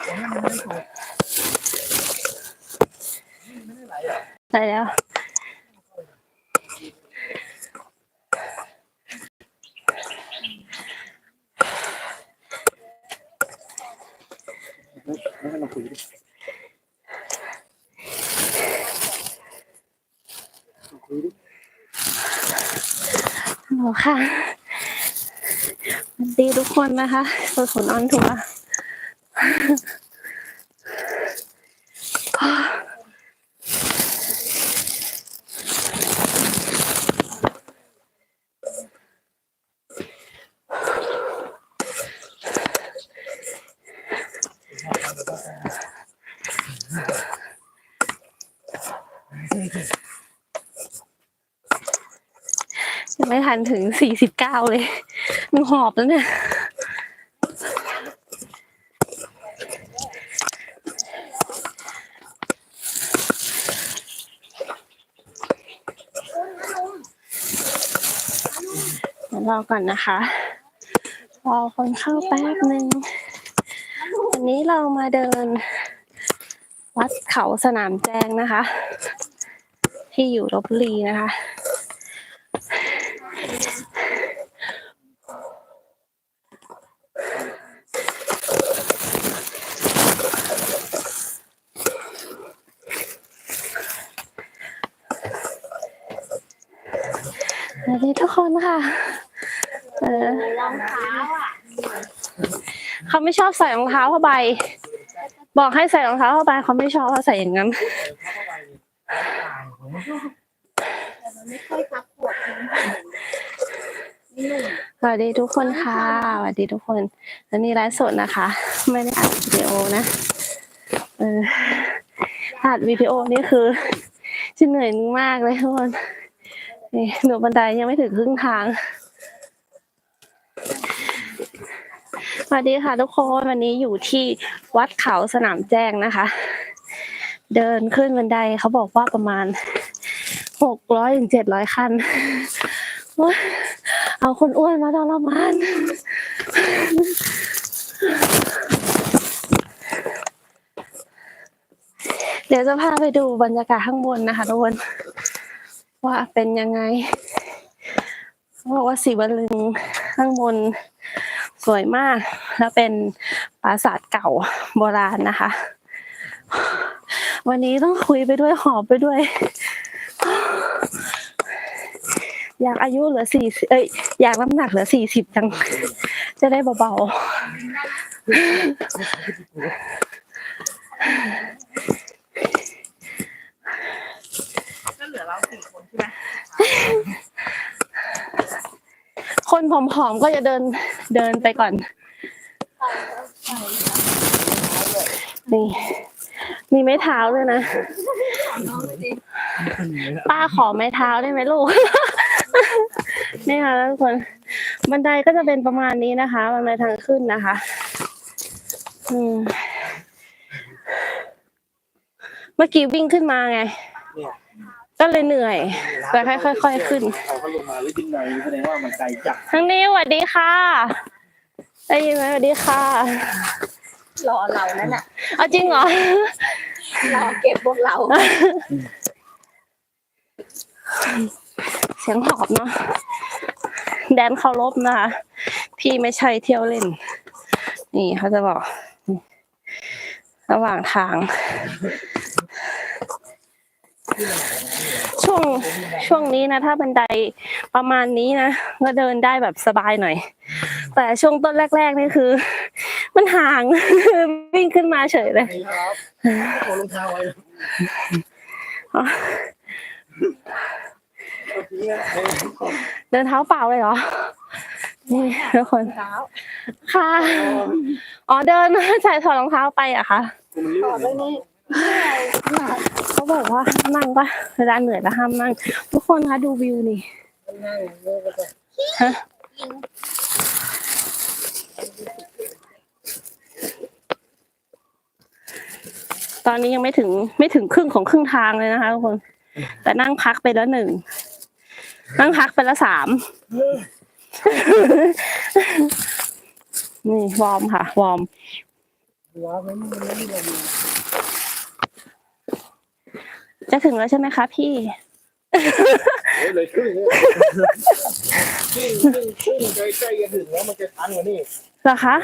ได้แล้ว ฮัลโหลค่ะสวัสดีทุกคนนะคะตัวขนออนทัวร์ ยังไม่ทันถึงสี่สิบเก้าเลย มันหอบแล้วเนี่ย เดี๋ยว รอก่อนนะคะ รอคนเข้าแป๊บหนึ่งวันนี้เรามาเดิน วัดเขาสนามแจงนะคะ ที่อยู่ลบบุรีนะคะ สวัสดีทุกคนค่ะ เออเขาไม่ชอบใส่รองเท้าผ้าใบ บอกให้ใส่รองเท้าผ้าใบเขาไม่ชอบเขาใส่อย่างนั้นสวัสดีทุกคนค่ะสวัสดีทุกคนอันนี้ไลฟ์สดนะคะ ไม่ได้อัดวิดีโอนะเอออัดวิดีโอนี่คือจะเหนื่อยมากเลยทุกคนนี่หนูบันไดยังไม่ถึงครึ่งทาง สวัสดีค่ะทุกคนวันนี้อยู่ที่วัดเขาสนามแจ้งนะคะ เดินขึ้นบันไดเขาบอกว่าประมาณหกร้อยถึงเจ็ดร้อยขั้นเอาคนอ้วนมาทรมานเดี๋ยวจะพาไปดูบรรยากาศข้างบนนะคะทุกคนว่าเป็นยังไงเขาบอกว่าสีวลึงข้างบนสวยมาก แล้วเป็นปราสาทเก่าโบราณนะคะ วันนี้ต้องคุยไปด้วยหอบไปด้วย อยากอายุเหลือสี่เอ้ยอยากน้ำหนักเหลือสี่สิบจัง จะได้เบาๆก็เหลือเราสี่คนใช่ไหมคนผอมๆก็จะเดินเดินไปก่อน นี่ มีไม้เท้าด้วยนะ ป้าขอไม้เท้าได้ไหมลูก นี่ค่ะทุกคน บันไดก็จะเป็นประมาณนี้นะคะบันไดทางขึ้นนะคะ อืม เมื่อกี้วิ่งขึ้นมาไงเนี่ยก็เลยเหนื่อย แต่ค่อยๆขึ้นเขาก็ลงมาแล้วยิงไงแสดงว่ามันไกลจัดทางนี้สวัสดีค่ะ ได้ยินไหมสวัสดีค่ะ รอเรานั่นน่ะ เอาจริงเหรอ รอเก็บพวกเรา เสียงหอบเนาะ แดนเคารพนะคะ พี่ไม่ใช่เที่ยวเล่น นี่เขาจะบอกนี่ระหว่างทาง ช่วงช่วงนี้นะ ถ้าบันไดประมาณนี้นะก็เดินได้แบบสบายหน่อย แต่ช่วงต้นแรก ๆ นี่คือ มันห่างวิ่งขึ้นมาเฉยเลยนี่ครับโอ้รองเท้าไว้อ๋อเดินเท้าเปล่าเลยเหรอนี่ทุกคนเท้าค่ะอ๋อเดินใส่ถอดรองเท้าไปอะคะต่อเลยนี่ เขาบอกว่าห้ามนั่งปะเวลาเหนื่อยแล้วห้ามนั่ง ทุกคนคะดูวิวนี่ฮะตอนนี้ยังไม่ถึงไม่ถึงครึ่งของครึ่งทางเลยนะคะทุกคน แต่นั่งพักไปแล้วหนึ่ง นั่งพักไปแล้วสาม นี่วอร์มค่ะ วอร์มว้าวไม่มีไม่มีอะไรดี จะถึงแล้วใช่ไหมคะพี่เฮ้ยเลยครึ่งเลยครึ่งครึ่งครึ่งใกล้ใกล้จะถึงแล้วมันจะทันกว่านี่เหรอคะ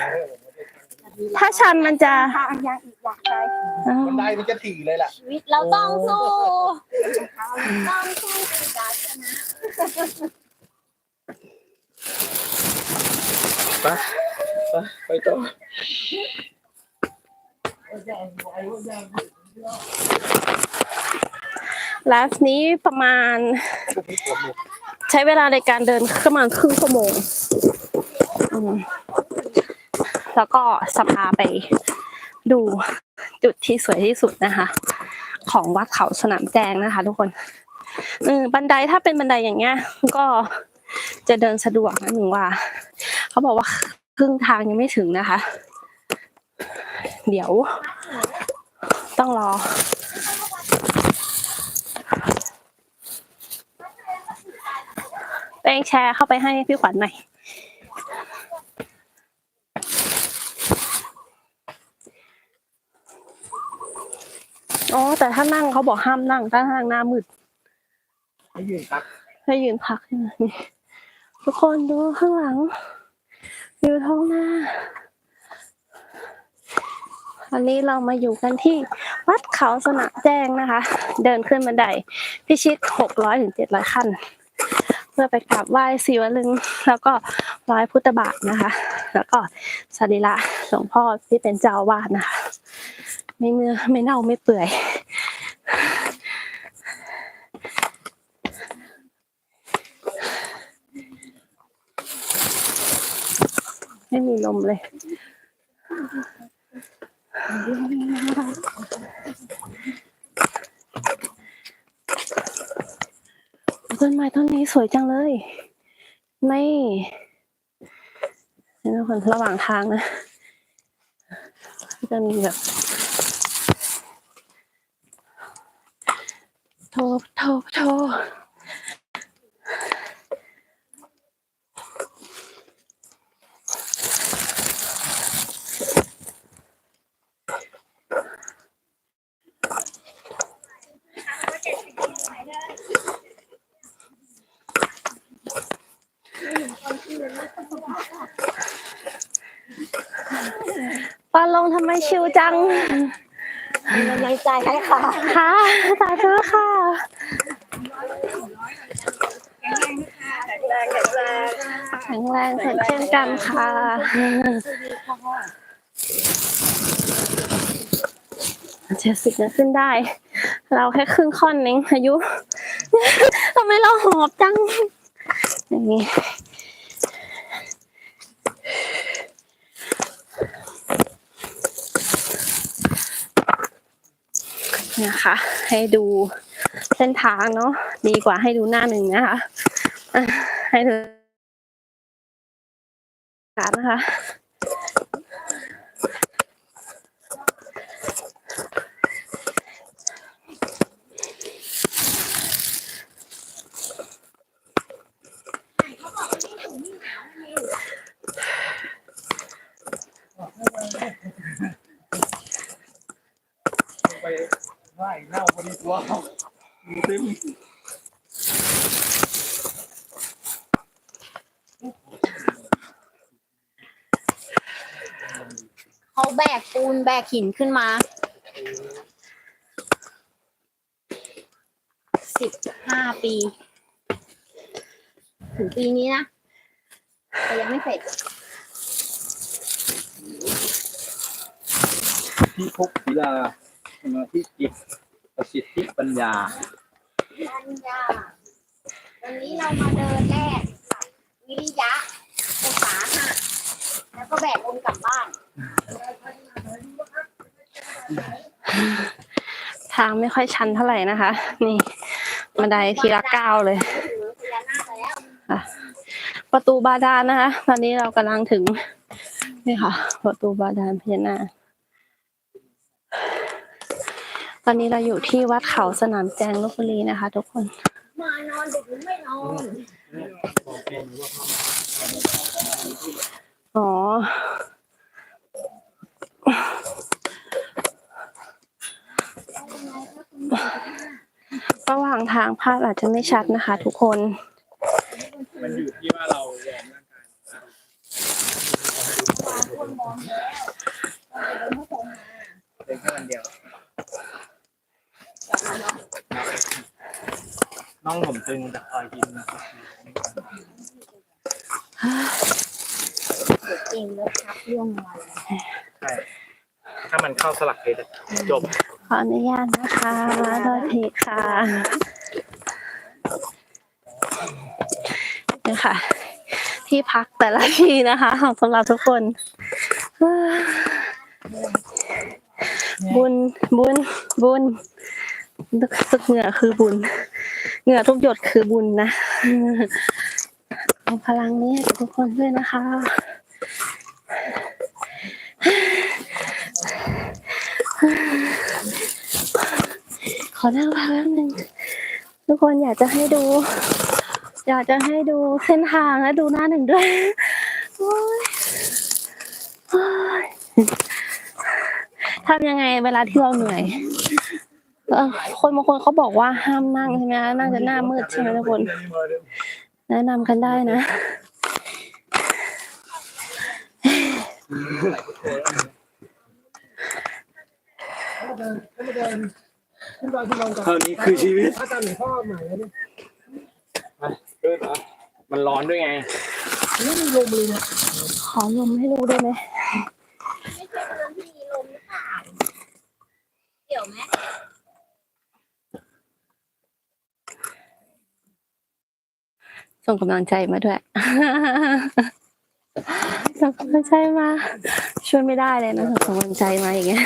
ถ้าชันมันจะทางยังอีกอยากไปอ้าวบันไดมันจะถี่เลยล่ะชีวิตเราต้องสู้ต้องสู้เป็นการชนะไปไปไปต่อ ไลฟ์นี้ประมาณ ใช้เวลาในการเดินประมาณครึ่งชั่วโมง แล้วก็สพาไปดูจุดที่สวยที่สุดนะคะ ของวัดเขาสนามแจงนะคะ ทุกคนบันไดถ้าเป็นบันไดอย่างเงี้ย ก็จะเดินสะดวกนะหนึ่งว่า เขาบอกว่าครึ่งทางยังไม่ถึงนะคะ เดี๋ยว ต้องรอ เองแชร์เข้าไปให้พี่ขวัญหน่อย อ๋อ แต่ถ้านั่งเขาบอกห้ามนั่ง ถ้านั่งหน้ามืด ให้ยืนตัก ให้ยืนพักใช่ไหมทุกคนดูข้างหลังวิวท้องนาวันนี้เรามาอยู่กันที่วัดเขาสนามแจ้งนะคะ เดินขึ้นบันไดพิชิตหกร้อยถึงเจ็ดร้อยขั้น พื่อไปกราบไหว้ศิวลึง แล้วก็ร้อยพุทธบาทนะคะ แล้วก็สรีระหลวงพ่อที่เป็นเจ้าวาสนะคะ ไม่เนื้อไม่เน่าไม่เปื่อยไม่มีลมเลย ต้นไม้ต้นนี้สวยจังเลย ไม่นทุกคนระหว่างทางนะ จะมีแบบโทโทโท ทำไมชิวจังมีกำลังใจให้ค่ะค่ะสาธุค่ะแข็งแรงแข็งแรงแข็งแรงเหมือนเช่นกันค่ะเจ็ดสิบนะขึ้นได้ เราแค่ครึ่งค่อนเองอายุทำไมเราหอบจังอย่างนี้ นะคะ ให้ดูเส้นทางเนาะดีกว่าให้ดูหน้าหนึ่งนะคะอะให้ดูการนะคะ ว้เน่าบนตัวเขามีเต็มเขาแบกปูนแบกหินขึ้นมาสิบห้าปี ถึงปีนี้นะ แต่ยังไม่เสร็จที่พกศิลาสมาธิจิต ประสิทธิปัญญา ปัญญา วันนี้เรามาเดินแรกวิริยะอุตสาหะแล้วก็แบกคนกลับบ้าน ทางไม่ค่อยชันเท่าไหร่นะคะ นี่บันไดทีละก้าวเลยถึงพญานาคแล้วอะประตูบาดาลนะคะ ตอนนี้เรากำลังถึง นี่ค่ะ ประตูบาดาลพญานาค ตอนนี้เราอยู่ที่วัดเขาสนามแจงลพบุรีนะคะ ทุกคน มานอนเด็กไม่นอนอ๋อ ระหว่างทางภาพอาจจะไม่ชัดนะคะ ทุกคน มันอยู่ที่ว่าเราแรงร่างกายเป็นแค่วันเดียว น้องผมตึงจากคอยกินจริงแล้วพักร่วงวันใช่ถ้ามันเข้าสลักเพชรจบ ขออนุญาตนะคะโทษทีค่ะนี่ค่ะ ที่พักแต่ละที่นะคะของสำหรับทุกคน บุญบุญบุญ ทุกเหงื่อคือบุญ เหงื่อทุกหยดคือบุญนะ เอาพลังนี้ทุกคนด้วยนะคะ ขอนั่งพักแป๊บนึงทุกคนอยากจะให้ดู อยากจะให้ดูเส้นทางและดูหน้าหนึ่งด้วยทำยังไงเวลาที่เราเหนื่อย คนบางคนเขาบอกว่าห้ามนั่งใช่ไหมคะนั่งจะหน้ามืดใช่ไหมทุกคน แนะนำกันได้นะ เท่านี้คือชีวิต อาจารย์หลวงพ่อใหม่แล้วนี่ด้วยปะมันร้อนด้วยไงขอลมให้ดูได้ไหม ไม่ใช่เรื่องที่มีลมหรือเปล่าเกี่ยวไหม ส่งกำลังใจมาด้วยส่งกำลังใจมา ช่วยไม่ได้เลยนะส่งกำลังใจมาอย่างเงี้ย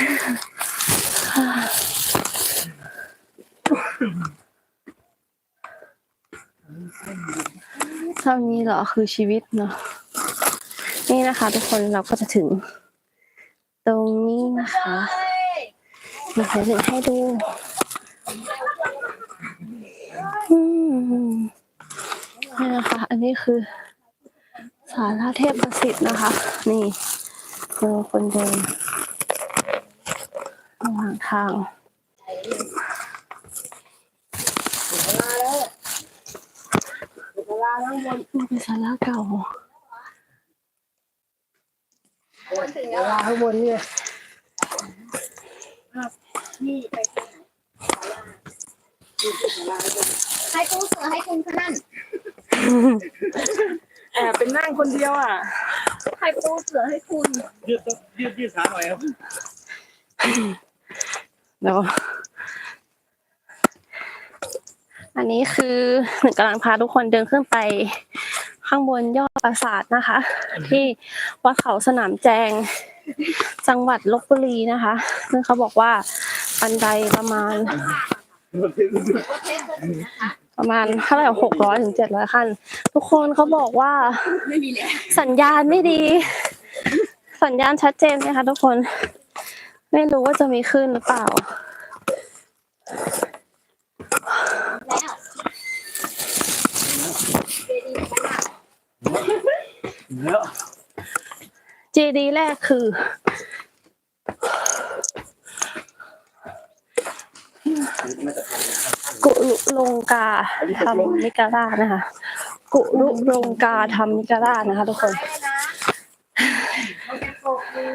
เท่านี้เหรอคือชีวิตเนาะนี่นะคะ ทุกคนเราก็จะถึง ตรงนี้นะคะเดี๋ยวถึงให้ดูอืม นี่นะคะ อันนี้คือสาราเทพประสิทธิ์นะคะ นี่เจอคนเดินระหว่างทางมันเป็นศาลาเก่าลาข้างบนนี่นี่ไปให้ตู้เสือให้คุณขนั่น แอบเป็นนั่งคนเดียวอะ ให้ตู้เสือให้คุณยืดยืดยืดขาหน่อยครับเดี๋ยวอันนี้คือหนึ่งกำลังพาทุกคนเดินขึ้นไปข้างบนยอดปราสาทนะคะ ที่วัดเขาสนามแจง จังหวัดลบบุรีนะคะซึ่งเขาบอกว่าบันไดประมาณ ประมาณเท่าไหร่หกร้อยถึงเจ็ดร้อยขั้นทุกคนเขาบอกว่าไม่มีแล้วสัญญาณไม่ดี สัญญาณชัดเจนไหมคะทุกคน ไม่รู้ว่าจะมีขึ้นหรือเปล่าแล้วเจดีย์ขนาดเยอะ GD แรกคือ กุลุลงกาทำมิการานะคะ กุลุลงกาทำมิการานะคะ ทุกคนเจะโกกมือ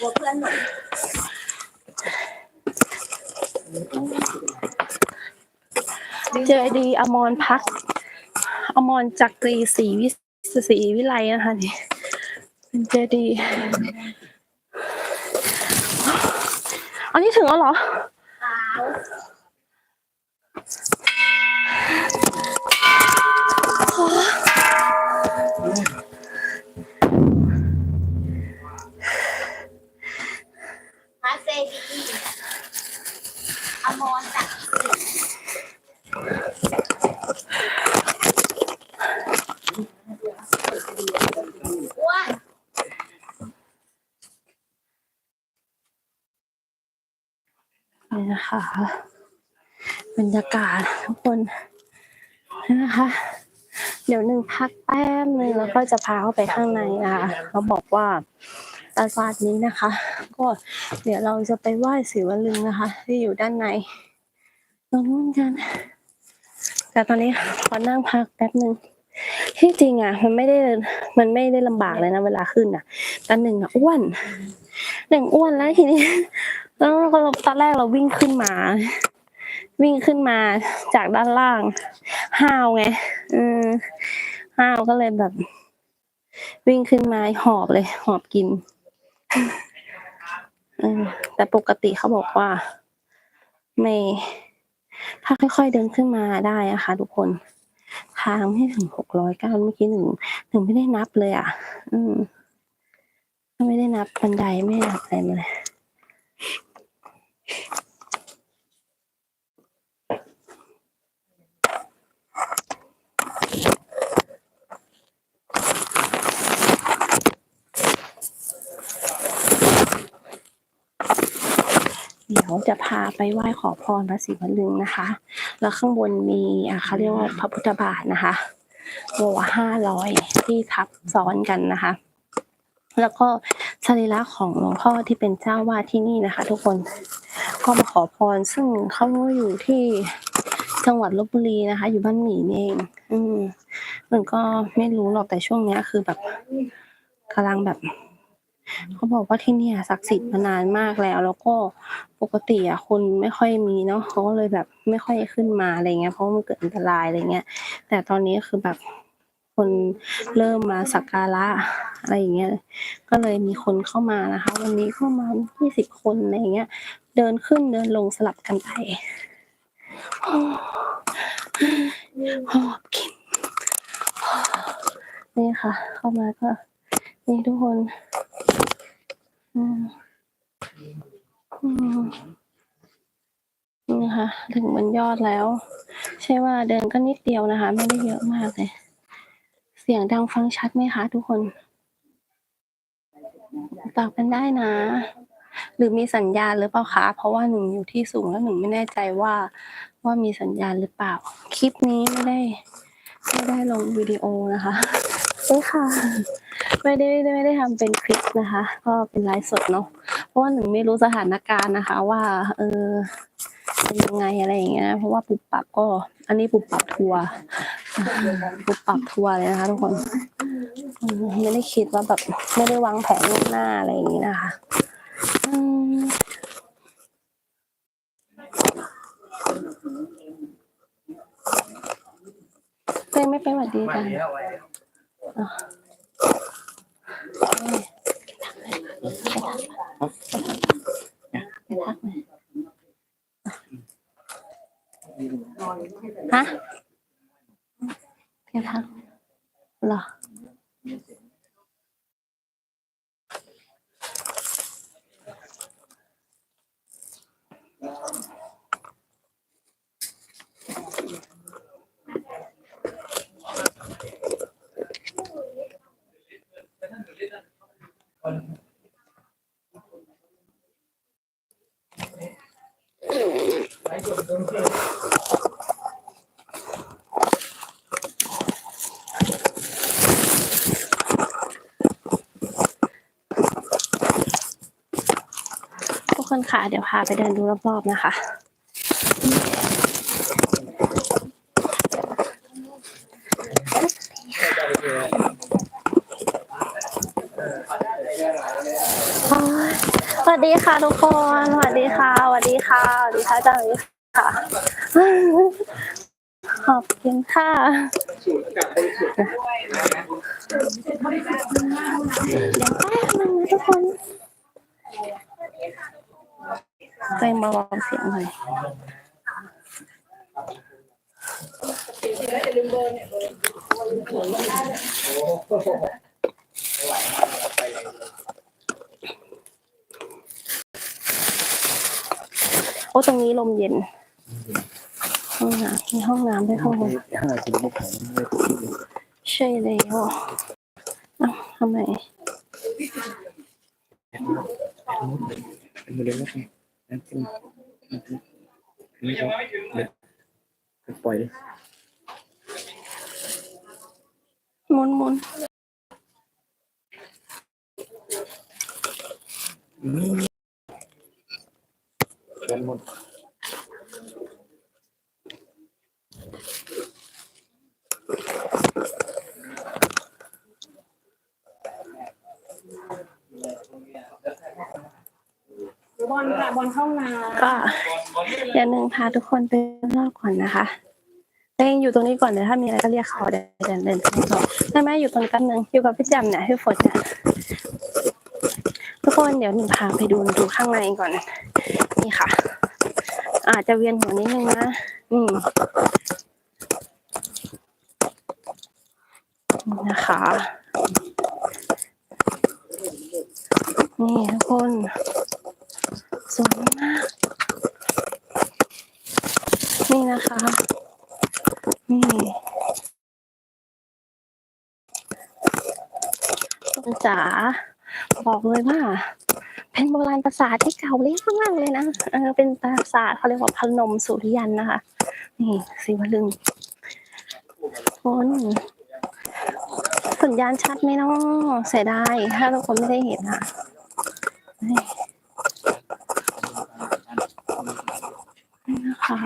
มอนหนูเจดีอมรพักอมรจักรีศรีวิศรีวิไลนะคะนี่เป็นเจดี อันนี้ถึงแล้วเหรอ ขาวพระเจดีย์อมรจักรอ้วน นี่นะคะบรรยากาศทุกคนนี่นะคะ เดี๋ยวหนึ่ง พักแป๊บหนึ่งแล้วก็จะพาเข้าไปข้างในนะคะเขาบอกว่าปราสาทนี้นะคะ ก็เดี๋ยวเราจะไปไหว้ศิวลึงนะคะ ที่อยู่ด้านในตรงนู้นกันแต่ตอนนี้ขอนั่งพักแป๊บนึงที่จริงอะ มันไม่ได้มันไม่ได้ลำบากเลยนะเวลาขึ้นอะตอนหนึ่งอะอ้วนหนึ่งอ้วนแล้วทีนี้แล้วก็ตอนแรกเราวิ่งขึ้นมา วิ่งขึ้นมาจากด้านล่างห้าวไงอืม ห้าวก็เลยแบบ วิ่งขึ้นมาหอบเลย หอบกินแต่ปกติเขาบอกว่า ไม่ ถ้าค่อยๆเดินขึ้นมาได้อะค่ะ ทุกคนทางไม่ถึงหกร้อยเก้าเมื่อกี้หนึ่งหนึ่งไม่ได้นับเลยอะ อืมไม่ได้นับบันไดไม่ได้นับอะไรมาเลย เดี๋ยวจะพาไปไหว้ขอพรพระศิวลึงนะคะ แล้วข้างบนมีอะเขาเรียกว่าพระพุทธบาทนะคะโลห้าร้อยที่ทับซ้อนกันนะคะ แล้วก็สรีระของหลวงพ่อที่เป็นเจ้าวาดที่นี่นะคะ ทุกคนก็มาขอพรซึ่งเขาอยู่ที่จังหวัดลบบุรีนะคะ อยู่บ้านหมีนี่เอง อืมมันก็ไม่รู้หรอกแต่ช่วงเนี้ยคือแบบกำลังแบบ เขาบอกว่าที่เนี่ยศักดิ์สิทธิ์มานานมากแล้ว แล้วก็ปกติอะคนไม่ค่อยมีเนาะเขาก็เลยแบบไม่ค่อยขึ้นมาอะไรเงี้ยเพราะมันเกิดอันตรายอะไรเงี้ย แต่ตอนนี้คือแบบคนเริ่มมาสักการะอะไรอย่างเงี้ยก็เลยมีคนเข้ามานะคะ วันนี้เข้ามายี่สิบคนอะไรเงี้ย เดินขึ้นเดินลงสลับกันไปหอบกินนี่ค่ะ เข้ามาก็นี่ทุกคน นี่ค่ะ ถึงบนยอดแล้ว ใช่ว่าเดินก็นิดเดียวนะคะ ไม่ได้เยอะมากเลย เสียงดังฟังชัดไหมคะทุกคนตอบกันได้นะ หรือมีสัญญาณหรือเปล่าคะ เพราะว่าหนึ่งอยู่ที่สูงแล้วหนึ่งไม่แน่ใจว่าว่ามีสัญญาณหรือเปล่า คลิปนี้ไม่ได้ ไม่ได้ลงวิดีโอนะคะ เอ้ยค่ะ ไม่ได้ไม่ได้ไได้ทำเป็นคลิปนะคะ ก็เป็นไลฟ์สดเนาะเพราะว่าหนึ่งไม่รู้สถานการณ์นะคะ ว่า เออเป็นยังไงอะไรอย่างเงี้ยเพราะว่าปุบปับก็ อันนี้ปุบปับทัวร์ปุบปับทัวร์เลยนะคะ ทุกคนไม่ได้คิดว่าแบบไม่ได้วางแผนล่วงหน้าอะไรอย่างงี้นะคะอืมเต้ไม่ไปหวัดดีกัน ฮะไปทักเหรอ ทุกคนค่ะ เดี๋ยวพาไปเดินดูรอบๆนะคะสวัสดีค่ะทุกคน สวัสดีค่ะ สวัสดีค่ะ สวัสดีค่ะจ้าสวัสดีค่ะ ขอบคุณค่ะเดี๋ยวแป๊บนึงนะทุกคนเพลงเบาๆเสียงหน่อยโอ้ตรงนี้ลมเย็น ห้องน้ำมีห้องน้ำด้วยข้างบนห้าสิบมุกของไม่ถูกใช่แล้วอ้าวทำไมเป็นโมเดลแล้วไงนั่นเป็นนี่ก็เลยปล่อยเลยหมุนหมุนแบนหมด บอลค่ะบอลเข้านาก็อย่าหนึ่งพาทุกคนไปรอบก่อนนะคะเองอยู่ตรงนี้ก่อนเดี๋ยวถ้ามีอะไรก็เรียกเขาเดินเดินเดินไปต่อแม่แม่อยู่ตรงกันหนึงอยู่กับพี่แจำเนี่ยพี่ฝนเนี่ยทุกคนเดี๋ยวหนึ่งพาไปดูดูข้างในก่อน นี่ค่ะ อาจจะเวียนหัวนิดนึงนะนี่นี่นะคะ นี่ทุกคน สวยมาก นี่นะคะ นี่คุณจ๋าบอกเลยว่า เป็นโบราณปราสาทที่เก่าเล็กมากเลยนะเออเป็นปราสาทเขาเรียกว่าพนมสุริยันนะคะ นี่สีวลึงคนสัญญาณชัดไหมเนาะเสียดายถ้าทุกคนไม่ได้เห็นอะนี่นะคะ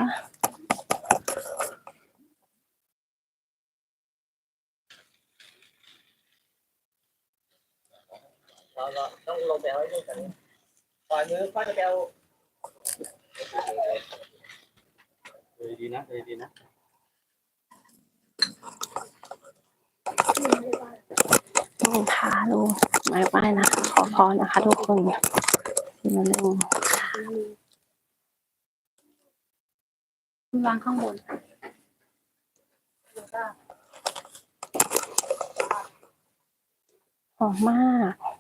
เราเราต้องลงไปเอยกันปล่อยมือค่อยจะไปเอาเลยดีนะเลยดีนะนี่พาลูกไม้ไหว้นะคะขอพรนะคะทุกคนสีวลึงวางข้างบนหอมมาก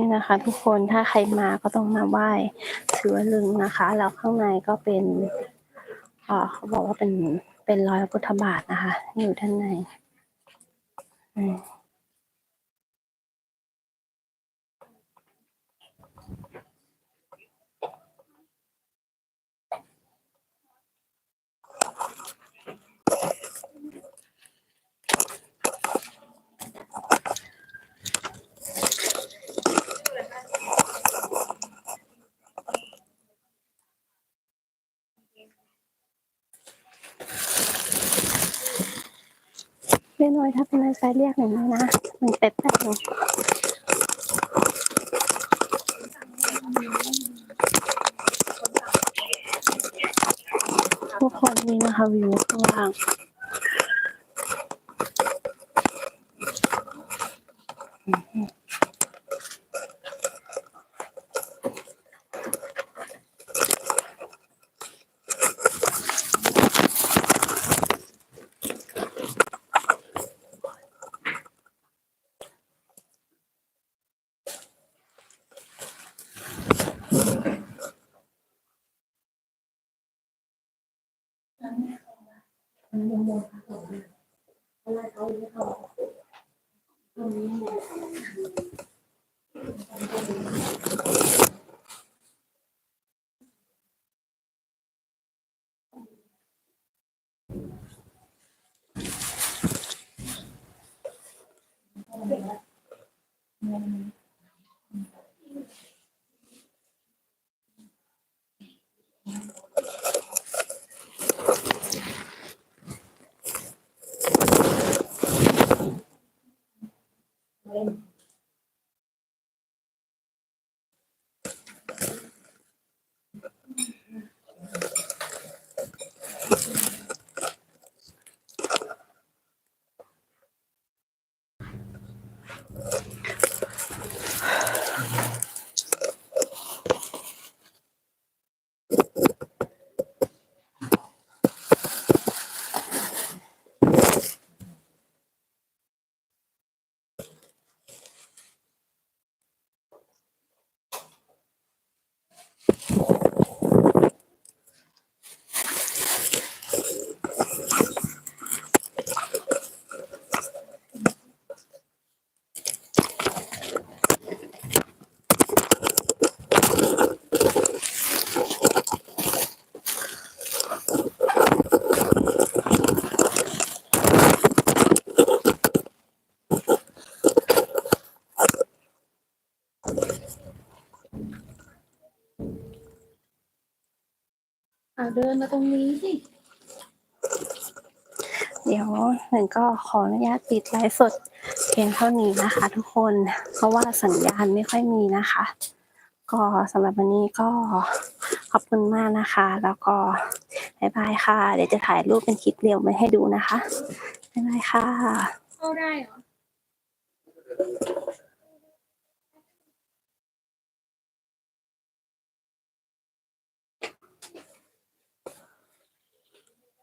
นี่นะคะ ทุกคนถ้าใครมาก็ต้องมาไหว้ถือลึงนะคะ แล้วข้างในก็เป็นเอ่อเขาบอกว่าเป็นเป็นรอยพุทธบาทนะคะ อยู่ด้านในอืม ถ้าเป็นไรเรียกหนึ่งนะหนึ่งเต็ดแป๊บหนึงทุกคนนี่นะคะวิว เดินมาตรงนี้สิ เดี๋ยวหนึ่งก็ขออนุญาตปิดไลฟ์สดเพียงเท่านี้นะคะ ทุกคน เพราะว่าสัญญาณไม่ค่อยมีนะคะ ก็สำหรับวันนี้ก็ขอบคุณมากนะคะ แล้วก็บายบายค่ะ เดี๋ยวจะถ่ายรูปเป็นคลิปเรียวมาให้ดูนะคะบายบายค่ะเข้าได้เหรอ